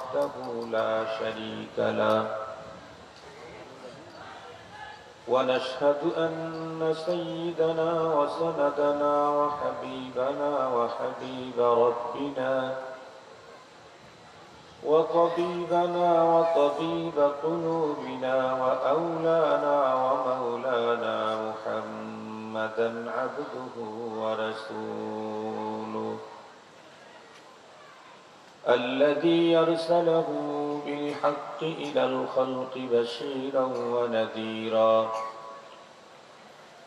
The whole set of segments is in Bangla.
وحده لا شريك له. ونشهد أن سيدنا وسندنا وحبيبنا وحبيب ربنا وطبيبنا وطبيب قلوبنا وأولانا ومولانا محمدا عبده ورسوله. الذي يرسله بالحق إلى الخلق بشيرا ونذيرا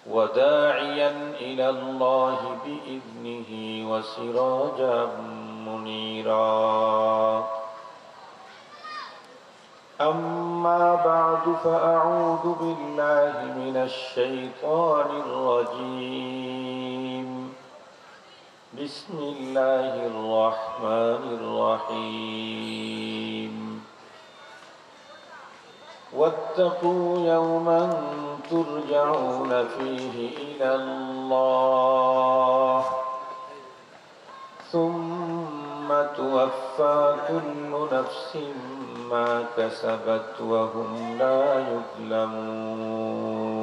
وداعيا إلى الله بإذنه وسراجا منيرا. أما بعد فأعوذ بالله من الشيطان الرجيم. بسم الله الرحمن الرحيم. واتقوا يوما ترجعون فيه إلى الله. ثم توفى كل نفس ما كسبت وهم لا يظلمون.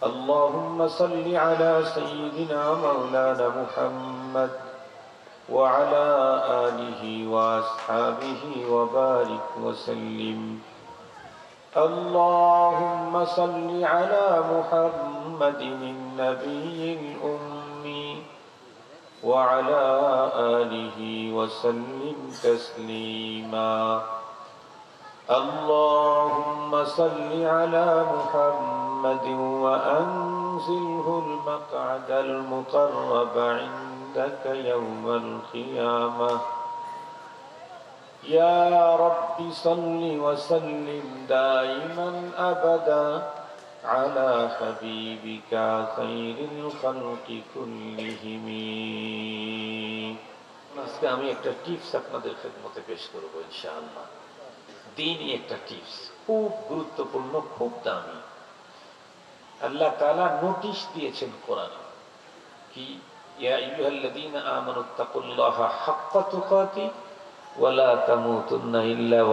اللهم صل على سيدنا مولانا محمد وعلى آله وأصحابه وبارك وسلم. اللهم صل على محمد النبي الأمي وعلى آله وسلم تسليما. اللهم صل على محمد وأنزله المقعد المقرب عندك يوم القيامة يا رب صل وسلم دائما أبدا على حبيبك خير الخلق كلهم আজকে আমি একটা টিপস আপনাদের খেদমতে পেশ করবো ইনশাআল্লাহ দিনই একটা টিপস খুব গুরুত্বপূর্ণ খুব দামি আল্লাহ তাআলা নোটিশ দিয়েছেন কোরআনে কি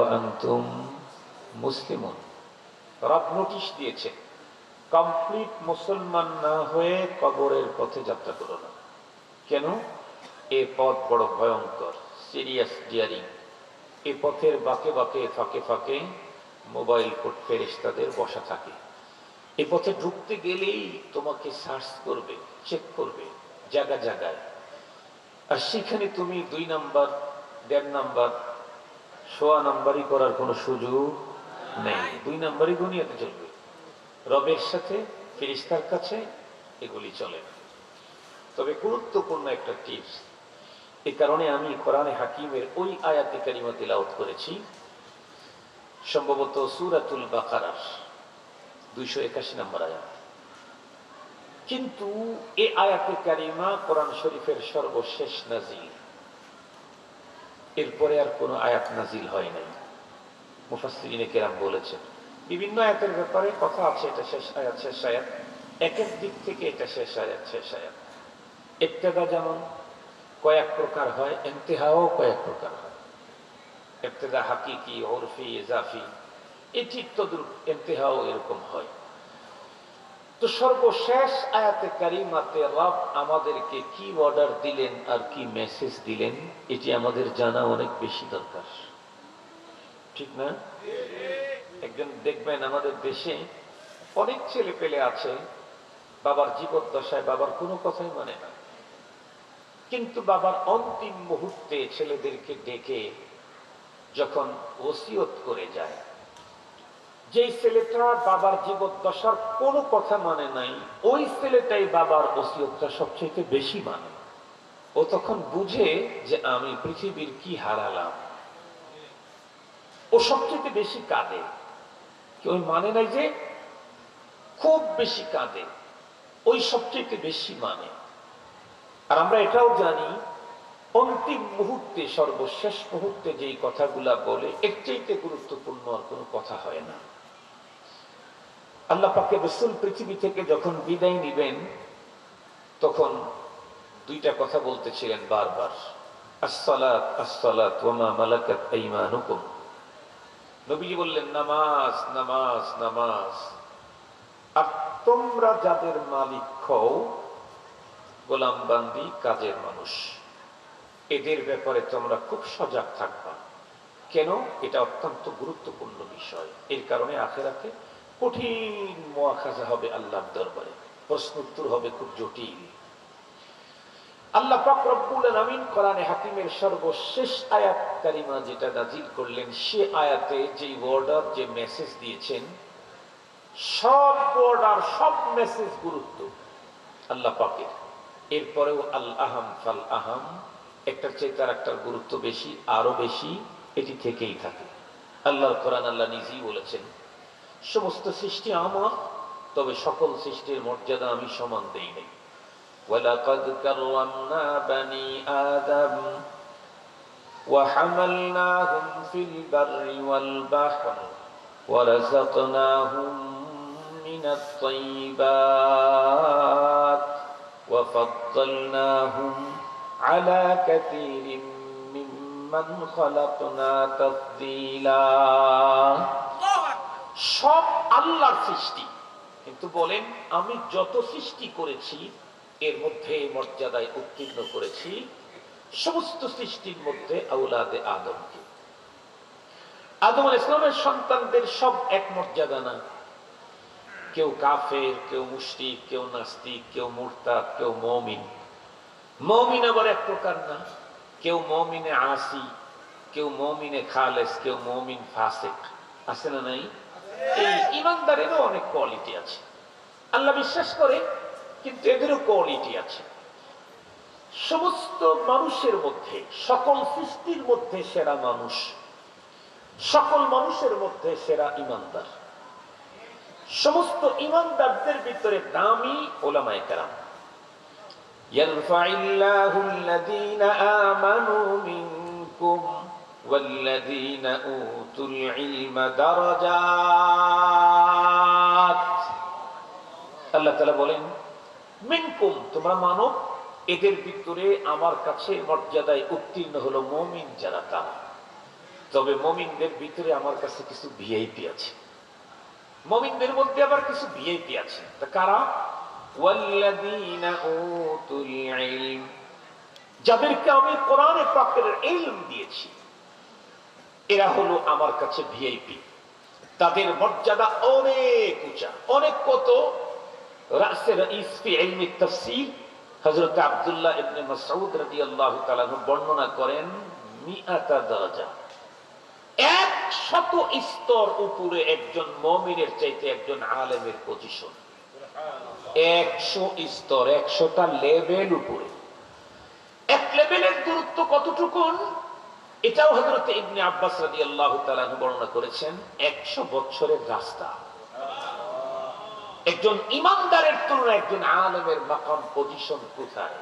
আনতুম নোটিশ কমপ্লিট মুসলমান না হয়ে কবরের পথে যাত্রা কেন? এ পথ বড় ভয়ঙ্কর, সিরিয়াস ডিয়ারিং। এ পথের বাঁকে বাঁকে ফাঁকে ফাঁকে মোবাইল কোট ফেরেস্তাদের বসা থাকে। এ পথে ঢুকতে গেলেই তোমাকে সার্চ করবে চেক করবে, জায়গা জায়গায়। আর সেখানে তুমি দুই নাম্বার, দেড় নাম্বার, সোয়া নাম্বারই করার কোনো সুযোগ নেই। দুই নাম্বারই দুনিয়াতে চলবে। রবের সাথে ফিরিস্তার কাছে এগুলি চলে না। তবে গুরুত্বপূর্ণ একটা টিপস এ কারণে আমি কোরআনে হাকিমের ওই আয়াতে কারিমা তিলাওত করেছি। সম্ভবত সুরাতুল বাকারার। দুইশো একাশি নম্বর আয়াত। কিন্তু এ আয়াতে কারিমা কোরআন শরীফের সর্বশেষ নাজিল। এরপরে আর কোনো আয়াত নাজিল হয় নাই। মুফাসিরিনে কেরাম বলেছেন, বিভিন্ন আয়াতের ব্যাপারে কথা আছে, এটা শেষ আয়াত শেষ আয়াত। এক এক দিক থেকে এটা শেষ আয়াত শেষ আয়াত। ইত্তেদা যেমন কয়েক প্রকার হয়, ইন্তেহাও কয়েক প্রকার হয়। ইবতেদা হাকিকি, ওরফি, ইজাফি এটি তদ্রুপ ইন্তেহাও এরকম হয়। তো সর্বশেষ আয়াতে কারিমাতে রব আমাদেরকে কি অর্ডার দিলেন আর কি মেসেজ দিলেন, এটি আমাদের জানা অনেক বেশি দরকার। ঠিক না? একজন দেখবেন আমাদের দেশে অনেক ছেলে পেলে আছে, বাবার জীবদ্দশায় বাবার কোনো কথাই মানে না। কিন্তু বাবার অন্তিম মুহূর্তে ছেলেদেরকে ডেকে যখন ওসিয়ত করে যায় যেই ছেলেটা বাবার জীবদ্দশার কোনো কথা মানে নাই, ওই ছেলেটাই বাবার ওসিয়তটা সবচেয়ে বেশি মানে। ও তখন বুঝে যে আমি পৃথিবীর কি হারালাম। ও সবচেয়ে বেশি কাঁদে। কেউ মানে নাই যে খুব বেশি কাঁদে, ওই সবচেয়ে বেশি মানে। আর আমরা এটাও জানি, অন্তিম মুহূর্তে, সর্বশেষ মুহূর্তে যেই কথাগুলা বলে এর চাইতে গুরুত্বপূর্ণ আর কোনো কথা হয় না। আল্লাহ পাকে রসুল পৃথিবী থেকে যখন বিদায় নিবেন, তখন দুইটা কথা বলতেছিলেন বারবার। এদের ব্যাপারে তোমরা খুব সজাগ থাকবা। কেন? এটা অত্যন্ত গুরুত্বপূর্ণ বিষয়। এর কারণে আখেরাতে কঠিন মোয়াখাজা হবে আল্লাহর দরবারে। প্রশ্ন উত্তর হবে খুব জটিল। আল্লাহ হাকিমের সর্বশেষ আয়াত কারিমা যেটা করলেন, সে আয়াতে যে যে মেসেজ দিয়েছেন, সব সব মেসেজ গুরুত্ব আল্লাহ পাকের। এরপরেও আল ফাল আহাম, একটার চেয়ে একটার গুরুত্ব বেশি, আরও বেশি, এটি থেকেই থাকে। আল্লাহর কোরআন আল্লাহ নিজেই বলেছেন সমস্ত সৃষ্টি আমার তবে সকল সৃষ্টির মর্যাদা আমি সমান দেই নাই ولقد كرمنا بني آدم وحملناهم في البر والبحر ورزقناهم من الطيبات وفضلناهم على كثير ممن خلقنا تفضيلا সব আল্লাহর সৃষ্টি। কিন্তু বলেন, আমি যত সৃষ্টি করেছি, এর মধ্যে মর্যাদায় উত্তীর্ণ করেছি সমস্ত সৃষ্টির মধ্যে আউলাদে আদমকে। আদম আল ইসলামের সন্তানদের সব এক মর্যাদা না। কেউ কাফের, কেউ মুশরিক, কেউ নাস্তিক, কেউ মুরতাদ, কেউ মমিন। মমিন আবার এক প্রকার না। কেউ মমিনে আসি, কেউ মমিনে খালেস, কেউ মমিন ফাসেক। আছে না নাই? এই ইমানদারেরও অনেক কোয়ালিটি আছে আল্লাহ বিশ্বাস করে কিন্তু এদেরও কোয়ালিটি আছে সমস্ত মানুষের মধ্যে সকল সৃষ্টির মধ্যে সেরা মানুষ সকল মানুষের মধ্যে সেরা ইমানদার সমস্ত ইমানদারদের ভিতরে দামি ওলামায় কেরাম يرفع الله الذين آمنوا منكم والذين أوتوا العلم درجات আল্লাহ তালা বলেন মিনকুম তোমরা মানব এদের ভিতরে আমার কাছে মর্যাদায় উত্তীর্ণ হলো মমিন যারা তারা তবে মমিনদের ভিতরে আমার কাছে কিছু ভিআইপি আছে মমিনদের মধ্যে আবার কিছু ভিআইপি আছে তা কারা ওয়াল্লাযীনা উতুল ইলম যাদেরকে আমি কোরআনে পাকের ইলম দিয়েছি এরা হলো আমার কাছে ভিআইপি তাদের মর্যাদা অনেক উঁচা। অনেক কত? দরজা। একশত স্তর উপরে একজন চাইতে একজন আলেমের স্তর, একশোটা লেভেল উপরে। এক লেভেলের দূরত্ব কতটুকুন? এটাও হজরত ইবনে আব্বাস রাজি আল্লাহ বর্ণনা করেছেন একশো বছরের রাস্তা একজন ইমানদারের তুলনায় একজন আলেমের মাকাম পজিশন কোথায়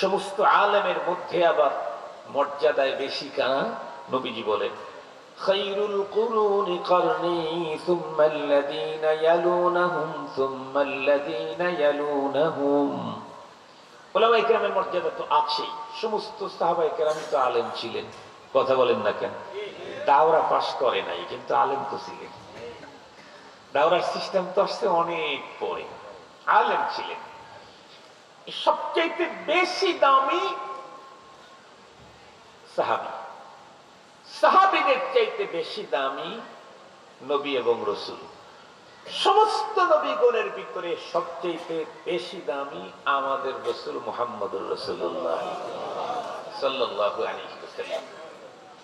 সমস্ত আলেমের মধ্যে আবার মর্যাদায় বেশি কানা নবীজি বলেন خير القرون قرني ثم الذين يلونهم ثم الذين يلونهم ওলামা ইকরামের মর্যাদা তো আছেই। সমস্ত সাহাবা ইকরামই তো আলেম ছিলেন। কথা বলেন না কেন? দাওরা পাশ করে নাই, কিন্তু আলেম তো ছিলেন। দাওরার সিস্টেম তো আসছে অনেক পরে। আলেম ছিলেন। সবচাইতে বেশি দামি সাহাবি। সাহাবিদের চাইতে বেশি দামি নবী এবং রসুল। সমস্ত নবীগণের ভিতরে সবচেয়ে বেশি দামি আমাদের রসুল মোহাম্মদুর রসুল্লাহ সাল্লাহ আলী